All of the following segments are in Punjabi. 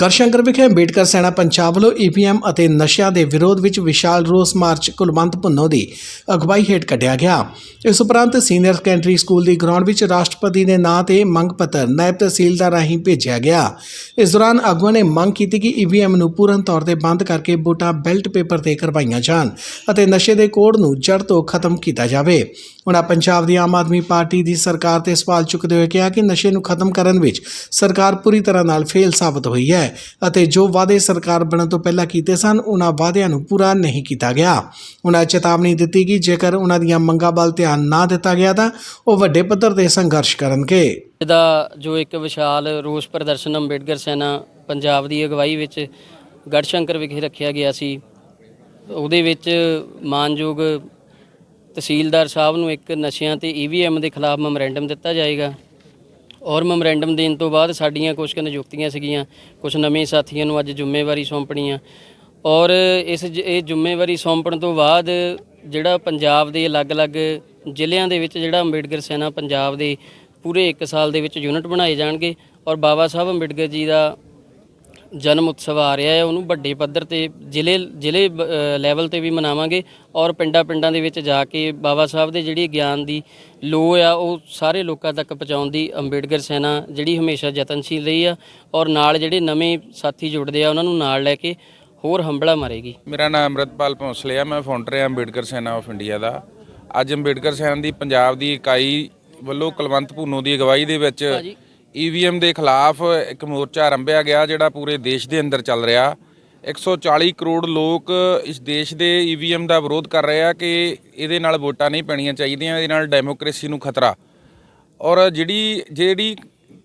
ਗੜਸ਼ੰਕਰ ਵਿਖੇ ਅੰਬੇਡਕਰ ਸੈਨਾ ਪੰਜਾਬ ਵੱਲੋਂ ਈਪੀਐਮ ਅਤੇ ਨਸ਼ਿਆਂ ਦੇ ਵਿਰੋਧ ਵਿੱਚ ਵਿਸ਼ਾਲ ਰੋਸ ਮਾਰਚ ਕੁਲਵੰਤ ਭੁੰਨੋ ਦੀ ਅਗਵਾਈ ਹੇਠ ਕੱਢਿਆ ਗਿਆ। ਇਸ ਉਪਰੰਤ ਸੀਨੀਅਰ ਸੈਕੰਡਰੀ ਸਕੂਲ ਦੀ ਗਰਾਊਂਡ ਵਿੱਚ ਰਾਸ਼ਟਰਪਤੀ ਦੇ ਨਾਂ ਤੇ ਮੰਗ ਪੱਤਰ ਨਾਇਬ ਤਹਿਸੀਲਦਾਰ ਰਾਹੀਂ ਭੇਜਿਆ ਗਿਆ। ਇਸ ਦੌਰਾਨ ਆਗੂਆਂ ਨੇ ਮੰਗ ਕੀਤੀ ਕਿ ਈਵੀਐਮ ਨੂੰ ਪੂਰਨ ਤੌਰ ਤੇ ਬੰਦ ਕਰਕੇ ਵੋਟਾਂ ਬੈਲਟ ਪੇਪਰ ਤੇ ਕਰਵਾਈਆਂ ਜਾਣ ਅਤੇ ਨਸ਼ੇ ਦੇ ਕੋਡ ਨੂੰ ਜੜ ਤੋਂ ਖਤਮ ਕੀਤਾ ਜਾਵੇ। ਉਹਨਾਂ ਪੰਜਾਬ ਦੀ ਆਮ ਆਦਮੀ ਪਾਰਟੀ ਦੀ ਸਰਕਾਰ ਤੇ ਸਵਾਲ ਚੁੱਕਦੇ ਹੋਏ ਕਿਹਾ ਕਿ ਨਸ਼ੇ ਨੂੰ ਖਤਮ ਕਰਨ ਵਿੱਚ ਸਰਕਾਰ ਪੂਰੀ ਤਰ੍ਹਾਂ ਨਾਲ ਫੇਲ ਸਾਬਤ ਹੋਈ ਹੈ ਅਤੇ ਜੋ ਵਾਅਦੇ ਸਰਕਾਰ ਬਣਨ ਤੋਂ ਪਹਿਲਾਂ ਕੀਤੇ ਸਨ, ਉਹਨਾਂ ਵਾਅਦਿਆਂ ਨੂੰ ਪੂਰਾ ਨਹੀਂ ਕੀਤਾ ਗਿਆ। ਉਹਨਾਂ ਚੇਤਾਵਨੀ ਦਿੱਤੀ ਕਿ ਜੇਕਰ ਉਹਨਾਂ ਦੀਆਂ ਮੰਗਾਂ ਵੱਲ ਧਿਆਨ ਨਾ ਦਿੱਤਾ ਗਿਆ ਤਾਂ ਉਹ ਵੱਡੇ ਪੱਧਰ ਤੇ ਸੰਘਰਸ਼ ਕਰਨਗੇ। ਦਾ ਜੋ ਇੱਕ ਵਿਸ਼ਾਲ ਰੋਸ ਪ੍ਰਦਰਸ਼ਨ ਅੰਬੇਡਕਰ ਸੈਨਾ ਪੰਜਾਬ ਦੀ ਅਗਵਾਈ ਵਿੱਚ ਗੜਸ਼ੰਕਰ ਵਿਖੇ ਰੱਖਿਆ ਗਿਆ ਸੀ, ਉਹਦੇ ਵਿੱਚ ਮਾਨਯੋਗ ਤਹਿਸੀਲਦਾਰ ਸਾਹਿਬ ਨੂੰ ਇੱਕ ਨਸ਼ਿਆਂ ਤੇ ਈਵੀਐਮ ਦੇ ਖਿਲਾਫ ਮੈਮੋਰੈਂਡਮ ਦਿੱਤਾ ਜਾਏਗਾ। ਔਰ ਮੈਮੋਰੈਂਡਮ ਦੇਣ ਤੋਂ ਬਾਅਦ ਸਾਡੀਆਂ ਕੁਝ ਕੁ ਨਿਯੁਕਤੀਆਂ ਸੀਗੀਆਂ ਕੁਝ ਨਵੇਂ ਸਾਥੀਆਂ ਨੂੰ ਅੱਜ ਜ਼ਿੰਮੇਵਾਰੀ ਸੌਂਪਣੀਆਂ। ਔਰ ਇਸ ਜ- ਇਹ ਜ਼ਿੰਮੇਵਾਰੀ ਸੌਂਪਣ ਤੋਂ ਬਾਅਦ ਜਿਹੜਾ ਪੰਜਾਬ ਦੇ ਅਲੱਗ-ਅਲੱਗ ਜ਼ਿਲ੍ਹਿਆਂ ਦੇ ਵਿੱਚ ਜਿਹੜਾ ਅੰਬੇਡਕਰ ਸੈਨਾ ਪੰਜਾਬ ਦੇ ਪੂਰੇ 1 ਸਾਲ ਦੇ ਵਿੱਚ ਯੂਨਿਟ ਬਣਾਏ ਜਾਣਗੇ। ਔਰ ਬਾਬਾ ਸਾਹਿਬ ਅੰਬੇਡਕਰ ਜੀ ਦਾ ਜਨਮ ਉਤਸਵ ਆ ਰਿਹਾ ਹੈ ਉਹਨੂੰ ਵੱਡੇ ਪੱਧਰ ਤੇ ਜ਼ਿਲ੍ਹੇ ਜ਼ਿਲ੍ਹੇ ਲੈਵਲ ਤੇ ਵੀ ਮਨਾਵਾਂਗੇ ਔਰ ਪਿੰਡਾਂ ਪਿੰਡਾਂ ਦੇ ਵਿੱਚ ਜਾ ਕੇ ਬਾਬਾ ਸਾਹਿਬ ਦੇ ਜਿਹੜੀ ਗਿਆਨ ਦੀ ਲੋ ਆ ਉਹ ਸਾਰੇ ਲੋਕਾਂ ਤੱਕ ਪਹੁੰਚਾਉਣ ਦੀ ਅੰਬੇਡਕਰ ਸੈਨਾ ਜਿਹੜੀ ਹਮੇਸ਼ਾ ਯਤਨਸ਼ੀਲ ਰਹੀ ਆ ਔਰ ਨਾਲ ਜਿਹੜੇ ਨਵੇਂ ਸਾਥੀ ਜੁੜਦੇ ਆ ਉਹਨਾਂ ਨੂੰ ਨਾਲ ਲੈ ਕੇ ਹੋਰ ਹੰਬਲਾ ਮਾਰੇਗੀ। ਮੇਰਾ ਨਾਮ ਅੰਮ੍ਰਿਤਪਾਲ ਭੌਂਸਲੇ ਆ ਮੈਂ ਫਾਊਂਡਰ ਹਾਂ ਅੰਬੇਡਕਰ ਸੈਨਾ ਆਫ ਇੰਡੀਆ ਦਾ। ਅੱਜ ਅੰਬੇਡਕਰ ਸੈਨਾ ਦੀ ਪੰਜਾਬ ਦੀ ਇਕਾਈ ਵੱਲੋਂ ਕੁਲਵੰਤ ਭੂਨੋ ਦੀ ਅਗਵਾਈ ਦੇ ਵਿੱਚ ਈਵੀਐਮ ਦੇ ਖਿਲਾਫ ਇੱਕ ਮੋਰਚਾ ਆਰੰਭਿਆ ਗਿਆ ਜਿਹੜਾ ਪੂਰੇ ਦੇਸ਼ ਦੇ ਅੰਦਰ ਚੱਲ ਰਿਹਾ। 140 ਕਰੋੜ ਲੋਕ ਇਸ ਦੇਸ਼ ਦੇ ਈਵੀਐਮ ਦਾ ਵਿਰੋਧ ਕਰ ਰਹੇ ਆ ਕਿ ਇਹਦੇ ਨਾਲ ਵੋਟਾਂ ਨਹੀਂ ਪੈਣੀਆਂ ਚਾਹੀਦੀਆਂ, ਇਹਦੇ ਨਾਲ ਡੈਮੋਕ੍ਰੇਸੀ ਨੂੰ ਖਤਰਾ। ਔਰ ਜਿਹੜੀ ਜਿਹੜੀ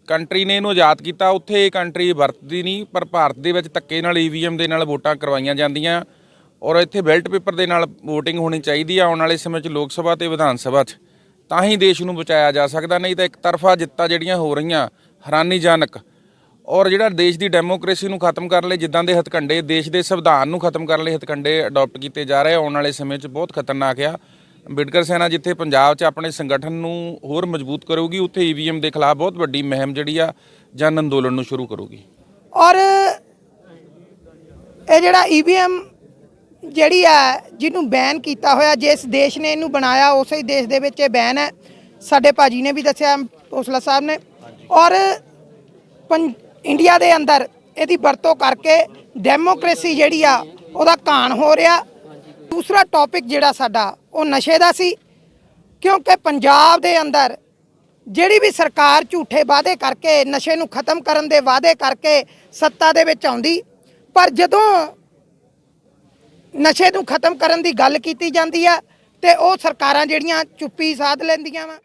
ਕੰਟਰੀ ਨੇ ਇਹਨੂੰ ਆਜ਼ਾਦ ਕੀਤਾ, ਉੱਥੇ ਇਹ ਕੰਟਰੀ ਵਰਤਦੀ ਨਹੀਂ, ਪਰ ਭਾਰਤ ਦੇ ਵਿੱਚ ਧੱਕੇ ਨਾਲ ਈਵੀਐਮ ਦੇ ਨਾਲ ਵੋਟਾਂ ਕਰਵਾਈਆਂ ਜਾਂਦੀਆਂ। ਔਰ ਇੱਥੇ ਬੈਲਟ ਪੇਪਰ ਦੇ ਨਾਲ VOTING ਹੋਣੀ ਚਾਹੀਦੀ ਆ ਆਉਣ ਵਾਲੇ ਸਮੇਂ 'ਚ ਲੋਕ ਸਭਾ ਤੇ ਵਿਧਾਨ ਸਭਾ 'ਚ। ਤਾਂ ਹੀ ਦੇਸ਼ ਨੂੰ ਬਚਾਇਆ ਜਾ ਸਕਦਾ, ਨਹੀਂ ਤਾਂ ਇੱਕ ਤਰਫਾ ਜਿੱਤਾਂ ਜਿਹੜੀਆਂ ਹੋ ਰਹੀਆਂ, ਹੈਰਾਨੀਜਨਕ। ਔਰ ਜਿਹੜਾ ਦੇਸ਼ ਦੀ ਡੈਮੋਕ੍ਰੇਸੀ ਨੂੰ ਖਤਮ ਕਰਨ ਲਈ ਜਿੱਦਾਂ ਦੇ ਹਥਕੰਡੇ, ਦੇਸ਼ ਦੇ ਸੰਵਿਧਾਨ ਨੂੰ ਖਤਮ ਕਰਨ ਲਈ ਹਥਕੰਡੇ ਅਡਾਪਟ ਕੀਤੇ ਜਾ ਰਹੇ ਆਉਣ ਵਾਲੇ ਸਮੇਂ 'ਚ ਬਹੁਤ ਖਤਰਨਾਕ ਆ। ਅੰਬੇਡਕਰ ਸੈਨਾ ਜਿੱਥੇ ਪੰਜਾਬ 'ਚ ਆਪਣੇ ਸੰਗਠਨ ਨੂੰ ਹੋਰ ਮਜ਼ਬੂਤ ਕਰੂਗੀ, ਉੱਥੇ ਈਵੀਐਮ ਦੇ ਖਿਲਾਫ ਬਹੁਤ ਵੱਡੀ ਮੁਹਿੰਮ ਜਿਹੜੀ ਆ, ਜਨ ਅੰਦੋਲਨ ਨੂੰ ਸ਼ੁਰੂ ਕਰੂਗੀ। ਔਰ ਇਹ ਜਿਹੜਾ ਈਵੀਐਮ ਜਿਹੜੀ ਆ ਜਿਹਨੂੰ ਬੈਨ ਕੀਤਾ ਹੋਇਆ, ਜਿਸ ਦੇਸ਼ ਨੇ ਇਹਨੂੰ ਬਣਾਇਆ, ਉਸੇ ਦੇਸ਼ ਦੇ ਵਿੱਚ ਇਹ ਬੈਨ ਹੈ। ਸਾਡੇ ਭਾਜੀ ਨੇ ਵੀ ਦੱਸਿਆ ਹੌਸਲਾ ਸਾਹਿਬ ਨੇ। ਔਰ ਪੰ- ਇੰਡੀਆ ਦੇ ਅੰਦਰ ਇਹਦੀ ਵਰਤੋਂ ਕਰਕੇ ਡੈਮੋਕ੍ਰੇਸੀ ਜਿਹੜੀ ਆ, ਉਹਦਾ ਘਾਣ ਹੋ ਰਿਹਾ। ਦੂਸਰਾ ਟੌਪਿਕ ਜਿਹੜਾ ਸਾਡਾ, ਉਹ ਨਸ਼ੇ ਦਾ ਸੀ। ਕਿਉਂਕਿ ਪੰਜਾਬ ਦੇ ਅੰਦਰ ਜਿਹੜੀ ਵੀ ਸਰਕਾਰ ਝੂਠੇ ਵਾਅਦੇ ਕਰਕੇ, ਨਸ਼ੇ ਨੂੰ ਖਤਮ ਕਰਨ ਦੇ ਵਾਅਦੇ ਕਰਕੇ ਸੱਤਾ ਦੇ ਵਿੱਚ ਆਉਂਦੀ, ਪਰ ਜਦੋਂ ਨਸ਼ੇ ਨੂੰ ਖਤਮ ਕਰਨ ਦੀ ਗੱਲ ਕੀਤੀ ਜਾਂਦੀ ਆ ਤੇ ਉਹ ਸਰਕਾਰਾਂ ਜਿਹੜੀਆਂ ਚੁੱਪੀ ਸਾਧ ਲੈਂਦੀਆਂ ਵਾ।